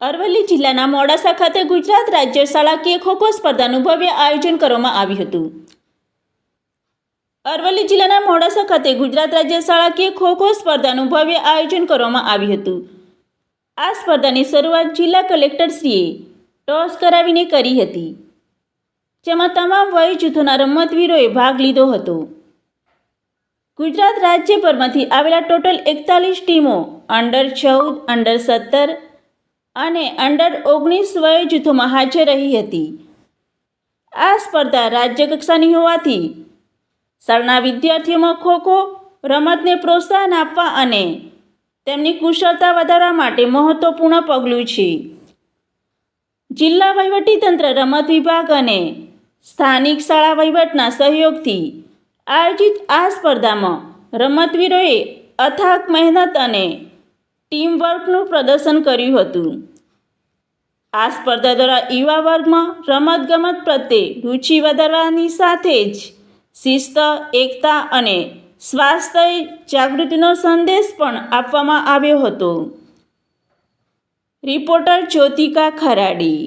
અરવલ્લી જિલ્લાના મોડાસા ખાતે ગુજરાત રાજ્ય શાળાકીય ખોખો સ્પર્ધાનું ભવ્ય આયોજન કરવામાં આવ્યું હતું. અરવલ્લી જિલ્લાના મોડાસા ખાતે ગુજરાત રાજ્ય શાળાકીય ખોખો સ્પર્ધાનું ભવ્ય આયોજન કરવામાં આવ્યું હતું. આ સ્પર્ધાની શરૂઆત જિલ્લા કલેક્ટરશ્રીએ ટોસ કરાવીને કરી હતી. જેમાં તમામ વય જૂથોના રમતવીરોએ ભાગ લીધો હતો. ગુજરાત રાજ્યભરમાંથી આવેલા ટોટલ એકતાલીસ ટીમો અંડર ચૌદ, અંડર સત્તર અને અંડર ઓગણીસ વય જૂથોમાં હાજર રહી હતી. આ સ્પર્ધા રાજ્ય કક્ષાની હોવાથી શાળાના વિદ્યાર્થીઓમાં ખોખો રમતને પ્રોત્સાહન આપવા અને તેમની કુશળતા વધારવા માટે મહત્વપૂર્ણ પગલું છે. જિલ્લા વહીવટીતંત્ર, રમત વિભાગ અને સ્થાનિક શાળા વહીવટના સહયોગથી આયોજિત આ સ્પર્ધામાં રમતવીરોએ અથાગ મહેનત અને ટીમવર્કનું પ્રદર્શન કર્યું હતું. આ સ્પર્ધા દ્વારા યુવા વર્ગમાં રમતગમત પ્રત્યે રુચિ વધારવાની સાથે જ શિસ્ત, એકતા અને સ્વાસ્થ્ય જાગૃતિનો સંદેશ પણ આપવામાં આવ્યો હતો. રિપોર્ટર જ્યોતિકા ખરાડી